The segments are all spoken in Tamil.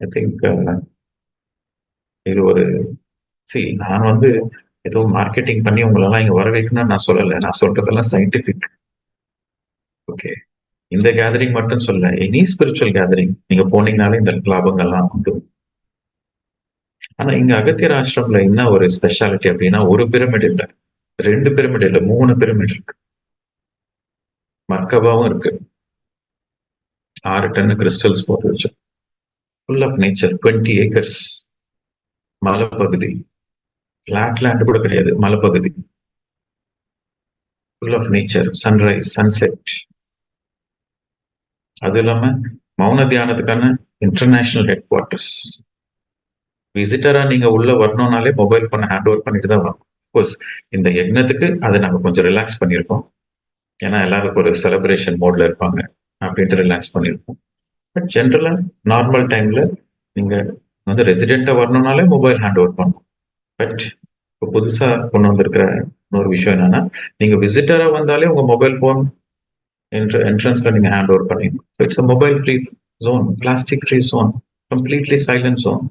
ஐ திங்க் uh, இது ஒரு சரி நான் வந்து ஏதோ மார்க்கெட்டிங் பண்ணி உங்களெல்லாம் இங்க வர வைக்கணும்னு நான் சொல்லலை. நான் சொல்றதெல்லாம் சயின்டிபிக் ஓகே இந்த கேதரிங் மட்டும் சொல்ல எனி ஸ்பிரிச்சுவல் கேதரிங் நீங்க போனீங்கனாலே இந்த லாபங்கள்லாம் உண்டு. ஆனா இங்க அகத்தியர் ஆசிரம்ல என்ன ஒரு ஸ்பெஷாலிட்டி அப்படின்னா ஒரு பிரமிட் இல்ல ரெண்டு பிரமிட் இல்ல மூணு பிரமிட் இருக்கு. மர்க்கபாவும் இருக்கு. ஆறு டன் கிறிஸ்டல்ஸ் போட்டு வச்சோம். Full of nature twenty acres மலைப்பகுதி. ஃபிளாட் லேண்ட் கூட கிடையாது மலைப்பகுதி. Full of nature sunrise sunset அது இல்லாம மௌன தியானத்துக்கான இன்டர்நேஷனல் ஹெட் குவார்ட்டர்ஸ் விசிட்டரா நீங்க உள்ள வரணும்னாலே மொபைல் பண்ண ஹேண்ட் ஓவர் பண்ணிட்டு தான் வரணும். கோர்ஸ் இந்த யக்னத்துக்கு அதை நாங்கள் கொஞ்சம் ரிலாக்ஸ் பண்ணியிருக்கோம். ஏன்னா எல்லாரும் ஒரு செலிப்ரேஷன் மோட்ல இருப்பாங்க. அப்படின்ட்டு ரிலாக்ஸ் பண்ணியிருக்கோம் பட் ஜென்ரலாக நார்மல் டைம்ல நீங்கள் வந்து ரெசிடென்ட்டா வரணும்னாலே மொபைல் ஹேண்ட் ஓவர் பண்ணணும். பட் இப்போ புதுசாக கொண்டு வந்திருக்கிற இன்னொரு விஷயம் என்னன்னா நீங்கள் விசிட்டராக வந்தாலே உங்கள் மொபைல் ஃபோன் என்ட்ர என்ட்ரன்ஸ்ல நீங்கள் ஹேண்ட் ஓவர் பண்ணிடணும். It's mobile free zone plastic free zone completely silent zone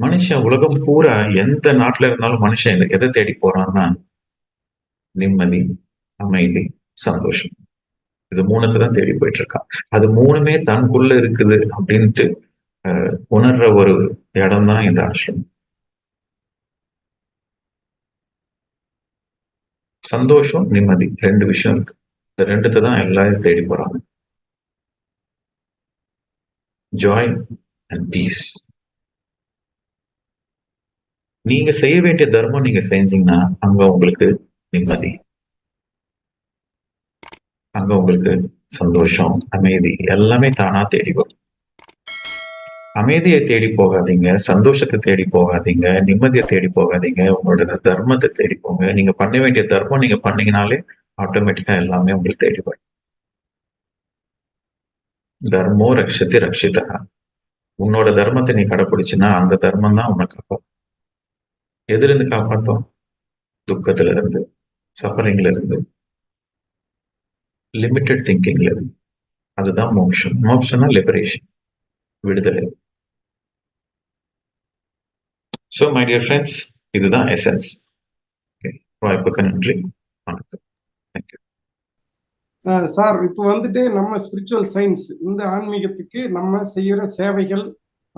மனுஷன் உலகம் பூரா எந்த நாட்டில் இருந்தாலும் மனுஷன் எதை தேடி போறான்னா நிம்மதி அமைதி. சந்தோஷம். இது மூணுக்கு தான் தேடி போயிட்டு இருக்கான் அது மூணுமே தனக்குள்ள இருக்குது அப்படின்ட்டு அஹ், உணர்ற ஒரு இடம் தான் இந்த ஆசிரமம். சந்தோஷம் நிம்மதி ரெண்டு விஷயம் இருக்கு. இந்த ரெண்டுத்தை தான் எல்லாரும் தேடி போறாங்க. ஜாய் அண்ட் பீஸ் நீங்க செய்ய வேண்டிய தர்மம் நீங்க செஞ்சீங்கன்னா அங்க உங்களுக்கு நிம்மதி. அங்க உங்களுக்கு சந்தோஷம் அமைதி எல்லாமே தானா தேடி வரும். அமைதியை தேடி போகாதீங்க சந்தோஷத்தை தேடி போகாதீங்க நிம்மதியை தேடி போகாதீங்க உங்களோட தர்மத்தை தேடி போங்க. நீங்க பண்ண வேண்டிய தர்மம் நீங்க பண்ணீங்கனாலே ஆட்டோமேட்டிக்கா எல்லாமே உங்களுக்கு தேடி வரும். தர்மோ ரக்ஷத்தி ரக்ஷிதா உன்னோட தர்மத்தை நீ கடைப்பிடிச்சுன்னா அந்த தர்மம் தான் உன்னை காப்பாற்றும் எதுல இருந்து காப்பாற்றும்? துக்கத்துல இருந்து சஃபரிங்ல இருந்து லிமிட்டெட் திங்கிங் லெவல் அதுதான் மோக்ஷம். மோக்ஷம்னா லிபரேஷன் விடுதலை. ஸோ மை டியர் ஃப்ரெண்ட்ஸ் இதுதான் எசன்ஸ் வாய்ப்புக்கு நன்றி. வணக்கம். தேங்க்யூ சார் இப்போ வந்துட்டு நம்ம ஸ்பிரிச்சுவல் சயின்ஸ் இந்த ஆன்மீகத்துக்கு நம்ம செய்யற சேவைகள்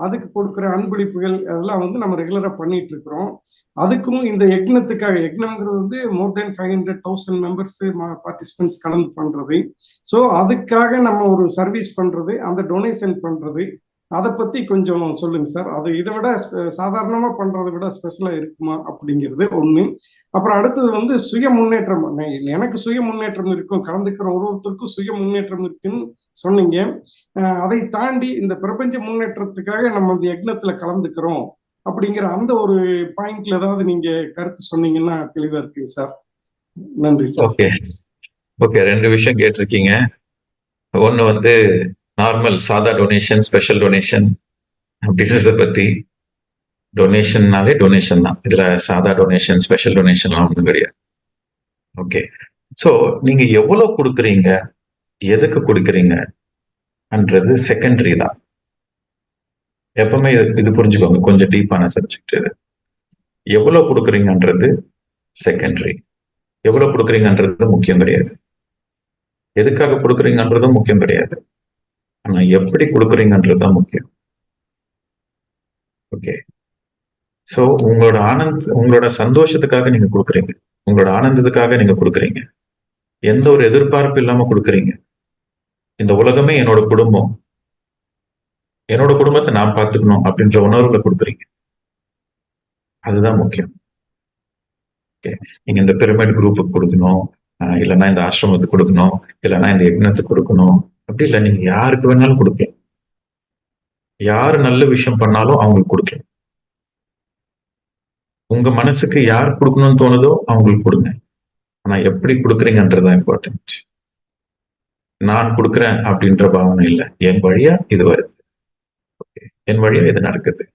அதுக்கு கொடுக்குற அன்பளிப்புகள் அதெல்லாம் வந்து நம்ம ரெகுலரா பண்ணிட்டு இருக்கிறோம் அதுக்கும் இந்த யக்னத்துக்காக யக்னம்ங்கிறது வந்து more than five hundred thousand members participants கலந்து பண்றது. ஸோ அதுக்காக நம்ம ஒரு சர்வீஸ் பண்றது அந்த டொனேஷன் பண்றது. அதை பத்தி கொஞ்சம் சொல்லுங்க சார். அது இதை விட சாதாரணமா பண்றதை விட ஸ்பெஷலா இருக்குமா அப்படிங்கிறது ஒண்ணு. அப்புறம் அடுத்தது வந்து சுய முன்னேற்றம். எனக்கு சுய முன்னேற்றம் இருக்கும் கலந்துக்கிற ஒரு ஒருத்தருக்கும் சுய முன்னேற்றம் இருக்குன்னு சொன்னீங்க. அதை தாண்டி இந்த பிரபஞ்ச முன்னேற்றத்துக்காக நம்ம அந்த யக்னத்துல கலந்துக்கிறோம் அப்படிங்கிற அந்த ஒரு பாயிண்ட்ல ஏதாவது நீங்க கருத்து சொன்னீங்கன்னா தெளிவா இருக்குங்க சார். நன்றி சார். ஓகே. ஓகே ரெண்டு விஷயம் கேட்டிருக்கீங்க. ஒன்று வந்து நார்மல் சாதா டொனேஷன் ஸ்பெஷல் டொனேஷன் அப்படின்றத பத்தி டொனேஷன்னாலே டொனேஷன் தான். இதுல சாதா டொனேஷன் ஸ்பெஷல் டொனேஷன்லாம் ஒன்றும் கிடையாது. ஓகே ஸோ நீங்க எவ்வளோ கொடுக்குறீங்க? எதுக்கு கொடுக்குறீங்கன்றது செகண்டரி தான். எப்பவுமே இது- புரிஞ்சுக்கோங்க. கொஞ்சம் டீப்பான சப்ஜெக்ட் இது. எவ்வளோ கொடுக்குறீங்கன்றது செகண்டரி எவ்வளோ கொடுக்குறீங்கன்றது முக்கியம் கிடையாது. எதுக்காக கொடுக்குறீங்கன்றதும் முக்கியம் கிடையாது. ஆனா எப்படி கொடுக்குறீங்கன்றது தான் முக்கியம். ஓகே சோ உங்களோட ஆனந்த் உங்களோட சந்தோஷத்துக்காக நீங்க கொடுக்குறீங்க. உங்களோட ஆனந்தத்துக்காக நீங்க கொடுக்குறீங்க. எந்த ஒரு எதிர்பார்ப்பு இல்லாம கொடுக்குறீங்க. இந்த உலகமே என்னோட குடும்பம். என்னோட குடும்பத்தை நான் பார்த்துக்கணும் அப்படின்ற உணர்வுல கொடுக்குறீங்க. அதுதான் முக்கியம். ஓகே நீங்க இந்த பிரமிட் குரூப்புக்கு கொடுக்கணும். இல்லைன்னா இந்த ஆசிரமத்துக்கு கொடுக்கணும். இல்லைன்னா இந்த யக்னத்துக்கு கொடுக்கணும். அப்படி இல்லை. நீங்க யாருக்கு வேணாலும் கொடுக்கலாம். யார் நல்ல விஷயம் பண்ணாலும் அவங்களுக்கு கொடுக்கலாம். உங்க மனசுக்கு யார் கொடுக்கணும்னு தோணுதோ அவங்களுக்கு கொடுங்க. ஆனா எப்படி கொடுக்குறீங்கன்றதுதான் இம்பார்ட்டன்ட் நான் கொடுக்குறேன் அப்படின்ற பாவனை இல்லை. என் வழியா இது வருது. என் வழியா இது நடக்குது.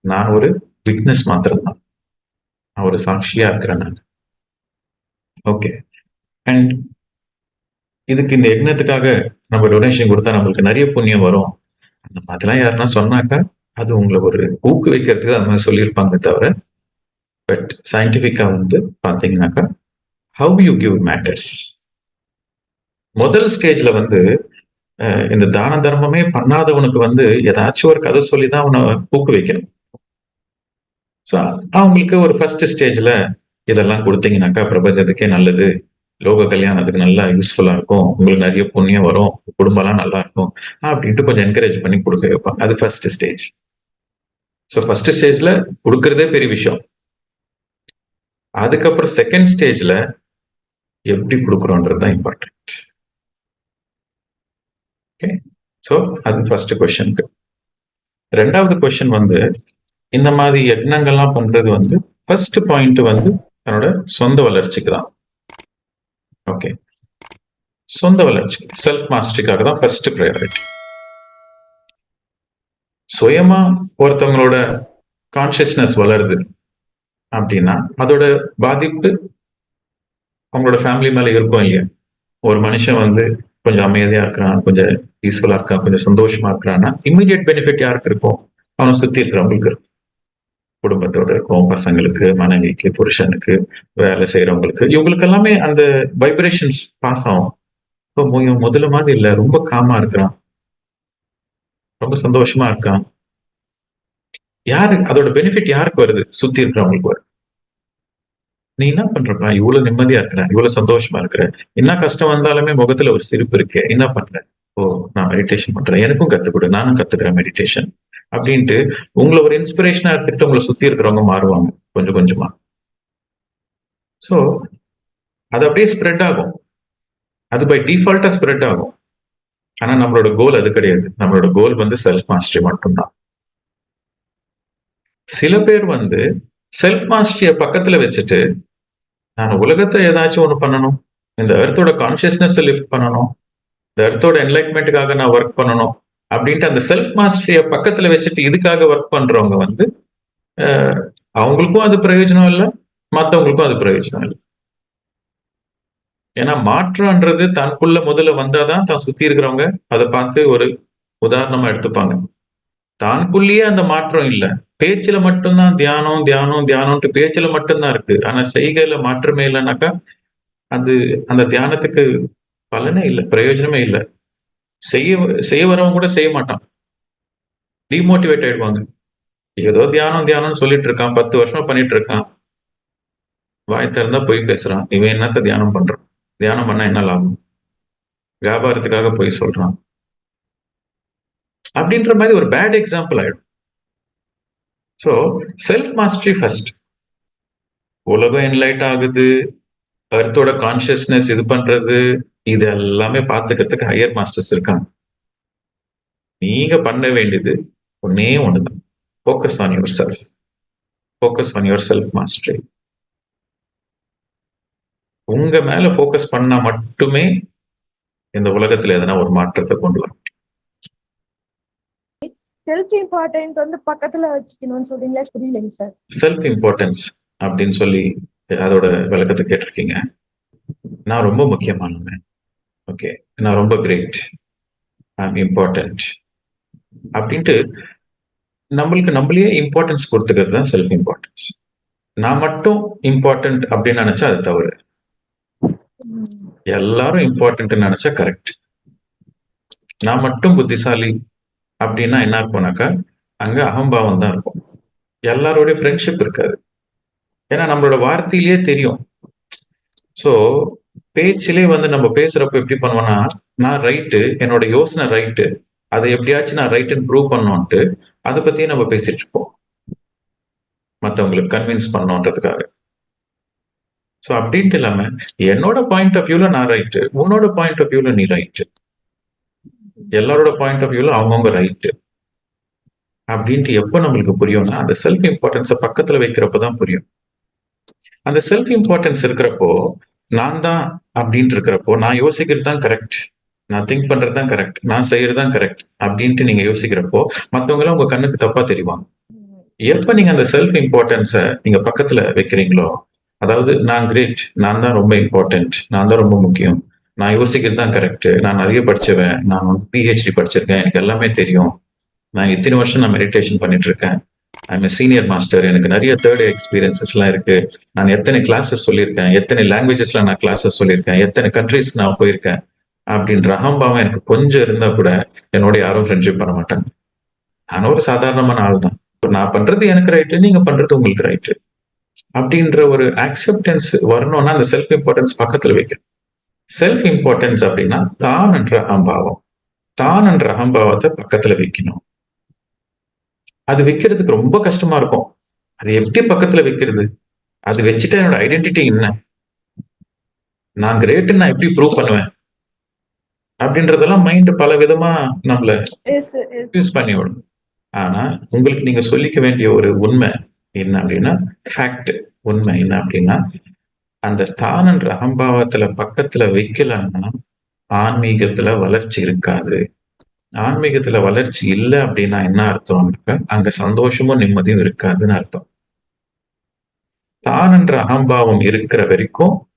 நான் ஒரு விட்னஸ் மாத்திரம்தான். நான் ஒரு சாட்சியா இருக்கிறேன் நான். ஓகே அண்ட் இதுக்கு இந்த யக்னத்துக்காக நம்ம டொனேஷன் கொடுத்தா நம்மளுக்கு நிறைய புண்ணியம் வரும். அந்த மாதிரிலாம் யாருன்னா சொன்னாக்கா அது உங்களை ஒரு ஊக்குவிக்கிறதுக்கு அந்த மாதிரி சொல்லியிருப்பாங்க தவிர பட் சயின்டிஃபிக்காக வந்து பாத்தீங்கன்னாக்கா ஹவு யூ கிவ் மேட்டர்ஸ் முதல் ஸ்டேஜ்ல வந்து இந்த தான தர்மமே பண்ணாதவனுக்கு வந்து ஏதாச்சும் ஒரு கதை சொல்லி தான் அவனை ஊக்குவிக்கணும். ஸோ அவங்களுக்கு ஒரு ஃபர்ஸ்ட் ஸ்டேஜ்ல இதெல்லாம் கொடுத்தீங்கன்னாக்கா பிரபஞ்சத்துக்கே நல்லது. லோக கல்யாணத்துக்கு நல்லா யூஸ்ஃபுல்லா இருக்கும். உங்களுக்கு நிறைய புண்ணியம் வரும். குடும்பம்லாம் நல்லா இருக்கும். அப்படின்ட்டு கொஞ்சம் என்கரேஜ் பண்ணி கொடுக்க வைப்பாங்க. அது ஃபர்ஸ்ட் ஸ்டேஜ் ஸோ ஃபர்ஸ்ட் ஸ்டேஜ்ல கொடுக்கறதே பெரிய விஷயம். அதுக்கப்புறம் செகண்ட் ஸ்டேஜ்ல எப்படி கொடுக்குறோன்றது தான் இம்பார்ட்டன்ட் ஓகே ஸோ அது ஃபர்ஸ்ட் கொஷனுக்கு ரெண்டாவது கொஷின் வந்து இந்த மாதிரி யக்னங்கள்லாம் பண்றது வந்து ஃபர்ஸ்ட் பாயிண்ட் வந்து தன்னோட சொந்த வளர்ச்சிக்கு தான். ஓகே சொந்த வளர்ச்சி. செல்ஃப் மாஸ்டரிக்காக தான் ஃபர்ஸ்ட் ப்ரையாரிட்டி சுயமா ஒருத்தவங்களோட கான்சியஸ்னஸ் வளருது அப்படின்னா அதோட பாதிப்பு அவங்களோட ஃபேமிலி மேல இருக்கும் இல்லையா? ஒரு மனுஷன் வந்து கொஞ்சம் அமைதியா இருக்கிறான் கொஞ்சம் பீஸ்ஃபுல்லா இருக்கான் கொஞ்சம் சந்தோஷமா இருக்கிறான்னா இம்மிடியட் பெனிஃபிட் யாருக்கு இருக்கும்? அவனை சுத்தி இருக்கிறவங்களுக்கு இருக்கும். குடும்பத்தோட இருக்கும் பசங்களுக்கு மனைவிக்கு புருஷனுக்கு வேலை செய்யறவங்களுக்கு இவங்களுக்கு எல்லாமே அந்த வைப்ரேஷன்ஸ் பாஸ் ஆகும். இப்போ முதல்ல மாதிரி இல்ல ரொம்ப காமா இருக்கிறான். ரொம்ப சந்தோஷமா இருக்கான். யாரு அதோட பெனிஃபிட் யாருக்கு வருது? சுத்தி இருக்கிறவங்களுக்கு வருது. நீ என்ன பண்றப்பா? இவ்வளவு நிம்மதியா இருக்கிற இவ்வளவு சந்தோஷமா இருக்கிற. என்ன கஷ்டம் வந்தாலுமே முகத்துல ஒரு சிரிப்பு இருக்கு. என்ன பண்ற? ஓ நான் மெடிடேஷன் பண்றேன். எனக்கும் கத்துக்கொடு நானும் கத்துக்கிறேன் மெடிடேஷன் அப்படின்ட்டு உங்களை ஒரு இன்ஸ்பிரேஷனா எடுத்துட்டு உங்களை சுத்தி இருக்கிறவங்க மாறுவாங்க கொஞ்சம் கொஞ்சமா. சோ அது அப்படியே ஸ்ப்ரெட் ஆகும். அது பை டிஃபால்ட்டா ஸ்ப்ரெட் ஆகும். ஆனா நம்மளோட கோல் அது கிடையாது. நம்மளோட கோல் வந்து செல்ஃப் மாஸ்டரி மட்டும்தான். சில பேர் வந்து செல்ஃப் மாஸ்டரிய பக்கத்துல வச்சுட்டு நான் உலகத்தை ஏதாச்சும் ஒண்ணு பண்ணணும் இந்த எர்த்தோட கான்சியஸ்னஸ் லிஃப்ட் பண்ணணும் இந்த எர்த்தோட என்லைட்மெண்ட்டுக்காக நான் ஒர்க் பண்ணணும் அப்படின்ட்டு அந்த செல்ஃப் மாஸ்டரிய பக்கத்துல வச்சுட்டு இதுக்காக ஒர்க் பண்றவங்க வந்து அவங்களுக்கும் அது பிரயோஜனம் இல்லை மற்றவங்களுக்கும் அது பிரயோஜனம் இல்லை. ஏன்னா மாற்றம்ன்றது தனக்குள்ள முதல்ல வந்தாதான் தான் சுத்தி இருக்கிறவங்க அதை பார்த்து ஒரு உதாரணமா எடுத்துப்பாங்க. தானுக்குள்ளேயே அந்த மாற்றம் இல்லை. பேச்சுல மட்டும்தான் தியானம் தியானம் தியானம்ட்டு பேச்சுல மட்டும்தான் இருக்கு. ஆனா செய்கையில மாற்றமே இல்லைனாக்கா அது அந்த தியானத்துக்கு பலனே இல்லை பிரயோஜனமே இல்லை. செய்ய செய்ய வரவங்க கூட செய்ய மாட்டான். டிமோட்டிவேட் ஆயிடுவாங்க. ஏதோ தியானம் தியானம்னு சொல்லிட்டு இருக்கான். பத்து வருஷமா பண்ணிட்டு இருக்கான். வாய் திறந்தா போய் பேசுறான். இவன் என்னத்த தியானம் பண்றான்? தியானம் பண்ணா என்ன லாபம்? வியாபாரத்துக்காக போய் சொல்றான். அப்படின்ற மாதிரி ஒரு பேட் எக்ஸாம்பிள் ஆயிடும். ஸோ செல்ஃப் மாஸ்டரி ஃபர்ஸ்ட் உலகம் என்லைட் ஆகுது. அர்த்தோட கான்சியஸ்னஸ் இது பண்றது. இது எல்லாமே பார்த்துக்கிறதுக்கு ஹையர் மாஸ்டர்ஸ் இருக்காங்க. நீங்க பண்ண வேண்டியது ஒன்னே ஒண்ணுதான். Focus on your self focus on your self mastery உங்க மேல ஃபோக்கஸ் பண்ணா மட்டுமே இந்த உலகத்துல எதனா ஒரு மாற்றத்தை கொண்டு வரும் செல்ஃப் இம்பார்ட்டன்ட் வந்து பக்கத்துல வச்சுக்கணும்னு சொல்றீங்களா? புரியலைங்க சார். செல்ஃப் இம்பார்ட்டன்ஸ் அப்படின்னு சொல்லி அதோட விளக்கத்தை கேட்டிருக்கீங்க. நான் ரொம்ப முக்கியமானவன். ஓகே நான் ரொம்ப கிரேட் ஐம் இம்பார்ட்டன்ட் அப்படின்ட்டு நம்மளுக்கு நம்மளையே இம்பார்ட்டன்ஸ் கொடுத்துக்கிறது தான் செல்ஃப் இம்பார்ட்டன்ஸ் நான் மட்டும் இம்பார்ட்டன்ட் அப்படின்னு நினைச்சா அது தவறு. எல்லாரும் இம்பார்ட்டன்ட் நினைச்சா கரெக்ட் நான் மட்டும் புத்திசாலி அப்படின்னா என்ன இருக்கும்னாக்கா அங்க அகம்பாவம் தான் இருக்கும். எல்லாரோடைய ஃப்ரெண்ட்ஷிப் இருக்காது. ஏன்னா நம்மளோட வார்த்தையிலேயே தெரியும். ஸோ பேச்சிலே வந்து நம்ம பேசுறப்ப எப்படி பண்ணுவோம்னா நான் ரைட்டு என்னோட யோசனை ரைட்டு அதை எப்படியாச்சும் நான் ரைட்டுன்னு ப்ரூவ் பண்ணோன்ட்டு அதை பத்தியே நம்ம பேசிட்டு இருப்போம். மற்றவங்களுக்கு கன்வின்ஸ் பண்ணோன்றதுக்காக. ஸோ அப்படின்ட்டு இல்லாம என்னோட பாயிண்ட் ஆஃப் வியூல நான் ரைட்டு உன்னோட பாயிண்ட் ஆஃப் வியூல நீ ரைட்டு எல்லாரோட பாயிண்ட் ஆஃப் வியூல அவங்கவுங்க ரைட்டு அப்படின்ட்டு எப்போ நம்மளுக்கு புரியும்னா அந்த செல்ஃப் இம்பார்ட்டன்ஸை பக்கத்துல வைக்கிறப்ப தான் புரியும். அந்த செல்ஃப் இம்பார்ட்டன்ஸ் இருக்கிறப்போ நான் தான் அப்படின்ட்டு இருக்கிறப்போ நான் யோசிக்கிறது தான் கரெக்ட் நான் திங்க் பண்றது தான் கரெக்ட் நான் செய்யறது தான் கரெக்ட் அப்படின்ட்டு நீங்க யோசிக்கிறப்போ மத்தவங்க எல்லாம் உங்க கண்ணுக்கு தப்பா தெரிவாங்க. எப்ப நீங்க அந்த செல்ஃப் இம்பார்ட்டன்ஸை நீங்க பக்கத்துல வைக்கிறீங்களோ அதாவது நான் கிரேட் நான் தான் ரொம்ப இம்பார்ட்டன்ட் நான் தான் ரொம்ப முக்கியம் நான் யோசிக்கிறது தான் கரெக்ட் நான் நிறைய படிச்சவன் நான் வந்து பிஹெச்டி படிச்சிருக்கேன் எனக்கு எல்லாமே தெரியும். நான் இத்தனை வருஷம் நான் மெடிடேஷன் பண்ணிட்டு இருக்கேன். ஐம் சீனியர் மாஸ்டர் எனக்கு நிறைய தேர்ட் எக்ஸ்பீரியன்சஸ்லாம் இருக்கு. நான் எத்தனை கிளாஸஸ் சொல்லியிருக்கேன்? எத்தனை லாங்குவேஜஸ்ல நான் கிளாஸஸ் சொல்லியிருக்கேன்? எத்தனை கண்ட்ரிஸ் நான் போயிருக்கேன்? அப்படின்ற அகம்பாவம் எனக்கு கொஞ்சம் இருந்தா கூட என்னோட யாரும் ஃப்ரெண்ட்ஷிப் பண்ண மாட்டாங்க. நான் ஒரு சாதாரணமான ஆள் தான். நான் பண்றது எனக்கு ரைட்டு நீங்க பண்றது உங்களுக்கு ரைட்டு அப்படின்ற ஒரு அக்செப்டன்ஸ் வரணும்னா அந்த செல்ஃப் இம்பார்ட்டன்ஸ் பக்கத்துல வைக்கணும். செல்ஃப் இம்பார்ட்டன்ஸ் அப்படின்னா தான் என்ற அகம்பாவம். தான் என்ற அகம்பாவத்தை பக்கத்துல வைக்கணும். அது வைக்கிறதுக்கு ரொம்ப கஷ்டமா இருக்கும். அது எப்படி பக்கத்துல வைக்கிறது? அது வச்சுட்டு என்னோட ஐடென்டிட்டி என்ன? நான் கிரேட் நான் எப்படி ப்ரூவ் பண்ணுவேன்? அப்படின்றதெல்லாம் மைண்ட் பல விதமா நம்மள யூஸ் பண்ணி விடும். ஆனா உங்களுக்கு நீங்க சொல்லிக்க வேண்டிய ஒரு உண்மை என்ன அப்படின்னா ஃபேக்ட் உண்மை என்ன அப்படின்னா அந்த தானன்ற அகம்பாவத்துல பக்கத்துல வைக்கலன்னா ஆன்மீகத்துல வளர்ச்சி இருக்காது. ஆன்மீகத்துல வளர்ச்சி இல்லை அப்படின்னா என்ன அர்த்தம்னாக்க அங்க? சந்தோஷமும் நிம்மதியும் இருக்காதுன்னு அர்த்தம். தானன்ற அகம்பாவம் இருக்கிற வரைக்கும்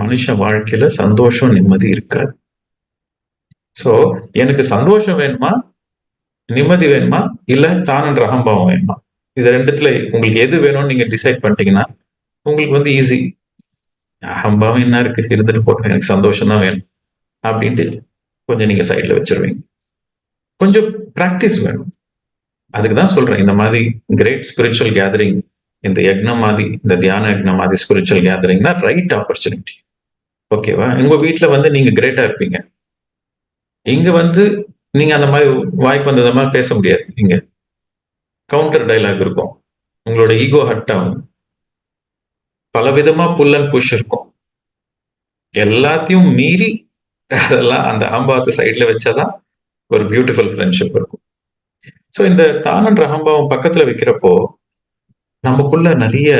மனுஷ வாழ்க்கையில சந்தோஷம் நிம்மதி இருக்காது. சோ எனக்கு சந்தோஷம் வேணுமா? நிம்மதி வேணுமா? இல்ல தானன்ற அகம்பாவம் வேணுமா? இது ரெண்டுத்துல உங்களுக்கு எது வேணும்னு நீங்க டிசைட் பண்ணிட்டீங்கன்னா உங்களுக்கு வந்து ஈஸி அகம்பாவம் என்ன இருக்கு? இருந்துட்டு போட்டோம் எனக்கு சந்தோஷம் தான் வேணும். அப்படின்ட்டு கொஞ்சம் நீங்க சைட்ல வச்சிருவீங்க. கொஞ்சம் ப்ராக்டிஸ் வேணும். அதுக்கு தான் சொல்றேன் இந்த மாதிரி கிரேட் ஸ்பிரிச்சுவல் கேதரிங் இந்த யக்னம் மாதிரி இந்த தியான யக்னம் மாதிரி ஸ்பிரிச்சுவல் கேதரிங்னா ரைட் ஆப்பர்ச்சுனிட்டி ஓகேவா உங்க வீட்டில் வந்து நீங்க கிரேட்டா இருப்பீங்க. இங்க வந்து நீங்க அந்த மாதிரி வாய்ப்பு வந்தது மாதிரி பேச முடியாது இங்க. கவுண்டர் டைலாக் இருக்கும். உங்களோட ஈகோ ஹட் ஆகும். பலவிதமா புல் அண்ட் புஷ் இருக்கும். எல்லாத்தையும் மீறி அதெல்லாம் அந்த ஆம்பாத்து சைட்ல வச்சாதான் ஒரு பியூட்டிஃபுல் ஃப்ரெண்ட்ஷிப் இருக்கும். ஸோ இந்த தானன் ரகம்பாவும் பக்கத்துல வைக்கிறப்போ நமக்குள்ள நிறைய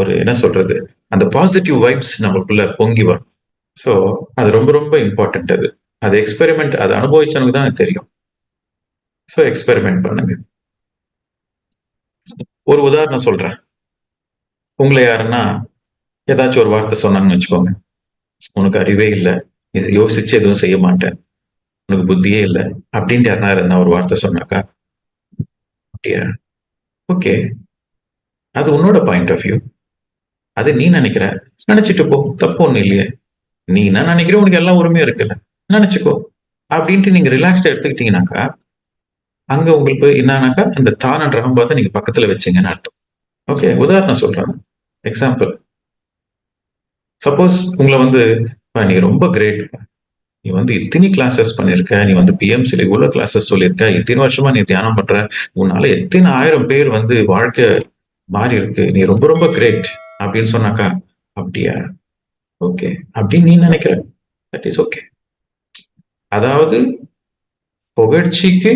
ஒரு என்ன சொல்றது அந்த பாசிட்டிவ் வைப்ஸ் நமக்குள்ள பொங்கி வரும். ஸோ அது ரொம்ப ரொம்ப இம்பார்ட்டன்ட் அது. அது எக்ஸ்பெரிமெண்ட் அது அனுபவிச்சவனுக்கு தான் தெரியும். ஸோ எக்ஸ்பெரிமெண்ட் பண்ணுங்க. ஒரு உதாரணம் சொல்றேன். உங்களை யாருன்னா ஏதாச்சும் ஒரு வார்த்தை சொன்னாங்கன்னு வச்சுக்கோங்க. உனக்கு அறிவே இல்லை. இது யோசிச்சு எதுவும் செய்ய மாட்டேன். உனக்கு புத்தியே இல்லை அப்படின்ட்டு யாருனா இருந்தா ஒரு வார்த்தை சொன்னாக்கா? அப்படியா? ஓகே அது உன்னோட பாயிண்ட் ஆஃப் வியூ அது நீ நினைக்கிற. நினைச்சிட்டு போ. தப்பு ஒண்ணு இல்லையே. நீ என்ன நினைக்கிற? உனக்கு எல்லாம் உரிமையும் இருக்குல்ல. நினைச்சுக்கோ. அப்படின்ட்டு நீங்க ரிலாக்ஸ்டா எடுத்துக்கிட்டீங்கன்னாக்கா அங்க உங்களுக்கு என்னன்னாக்கா அந்த தானன் ரகம் பார்த்து நீங்க பக்கத்துல வச்சீங்கன்னு அர்த்தம். ஓகே உதாரணம் சொல்றேன். எக்ஸாம்பிள் சப்போஸ் உங்களை வந்து நீ ரொம்ப கிரேட் நீ வந்து இத்தனை கிளாஸஸ் பண்ணிருக்க நீ வந்து பிஎம்சில இவ்வளோ கிளாஸஸ் சொல்லியிருக்க இத்தனை வருஷமா நீ தியானம் பண்ற உன்னால எத்தனை ஆயிரம் பேர் வந்து வாழ்க்கை மாறி இருக்கு நீ ரொம்ப ரொம்ப கிரேட் அப்படின்னு சொன்னாக்கா அப்படியா? ஓகே அப்படின்னு நீ நினைக்கிற. தட் இஸ் ஓகே அதாவது புகழ்ச்சிக்கு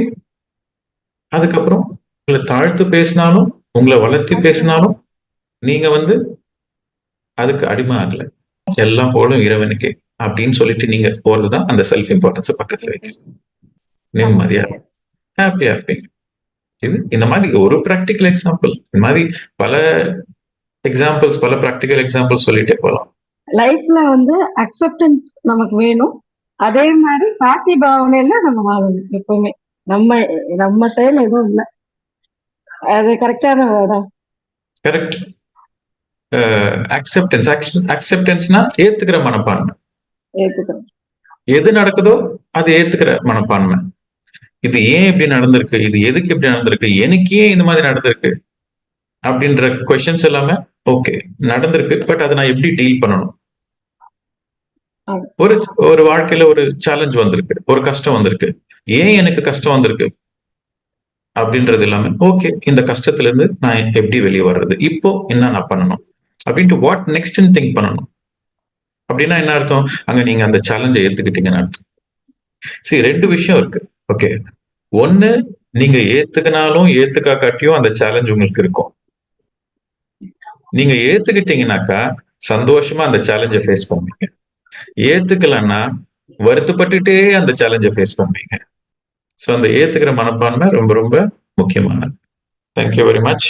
அதுக்கப்புறம் உங்களை தாழ்த்து பேசினாலும் உங்களை வளர்த்தி பேசினாலும் நீங்க வந்து அதுக்கு அடிமை ஆகல. எல்லாம் போலும் இறைவனுக்கே. அப்படின்னு சொல்லிட்டு நீங்க போறதுதான் அந்த செல்ஃப் இம்பார்ட்டன்ஸ் பக்கத்துல வைக்கிறது. நிம்மதியா ஹாப்பியா இருப்பீங்க. இது இந்த மாதிரி ஒரு ப்ராக்டிக்கல் எக்ஸாம்பிள் இந்த மாதிரி பல எக்ஸாம்பிள்ஸ் பல ப்ராக்டிக்கல் எக்ஸாம்பிள்ஸ் சொல்லிட்டே போகலாம் லைஃப்ல வந்து அக்செப்டன்ஸ் நமக்கு வேணும். அதே மாதிரி சாட்சி பாவனையில நம்ம வாழணும் எப்பவுமே. நம்ம நம்ம செயல் எதுவும் இல்லை. அது கரெக்டான வேர்டா கரெக்ட் அக்செப்டன்ஸ் அக்செப்டன்ஸ்னா ஏத்துக்கிற மனப்பான்மை. எது நடக்குதோ அது ஏத்துக்கிற மனப்பான்மை. இது ஏன் இப்படி நடந்திருக்கு? இது எதுக்கு இப்படி நடந்திருக்கு? எனக்கு ஏன் இந்த மாதிரி நடந்திருக்கு? அப்படின்ற கொஸ்டின்ஸ் எல்லாமே ஓகே நடந்திருக்கு. பட் அதை நான் எப்படி டீல் பண்ணணும். ஒரு ஒரு வாழ்க்கையில ஒரு சேலஞ்ச் வந்திருக்கு. ஒரு கஷ்டம் வந்திருக்கு. ஏன் எனக்கு கஷ்டம் வந்திருக்கு? அப்படின்றது எல்லாமே ஓகே இந்த கஷ்டத்துல இருந்து நான் எப்படி வெளியே வர்றது? இப்போ என்ன நான் பண்ணணும்? அப்படின்ட்டு வாட் நெக்ஸ்ட்னு திங்க் பண்ணணும். அப்படின்னா என்ன அர்த்தம்? அங்க நீங்க அந்த சேலஞ்சை ஏத்துக்கிட்டீங்கன்னு அர்த்தம். சரி ரெண்டு விஷயம் இருக்கு. ஓகே ஒண்ணு நீங்க ஏத்துக்கினாலும் ஏத்துக்காட்டியும் அந்த சேலஞ்ச் உங்களுக்கு இருக்கும். நீங்க ஏத்துக்கிட்டீங்கன்னாக்கா சந்தோஷமா அந்த சேலஞ்சை ஃபேஸ் பண்ணுவீங்க. ஏத்துக்கலன்னா வருத்தப்பட்டுட்டே அந்த சேலஞ்சை ஃபேஸ் பண்ணுவீங்க. ஸோ அந்த ஏத்துக்கிற மனப்பான்மை ரொம்ப ரொம்ப முக்கியமானது. Thank you very much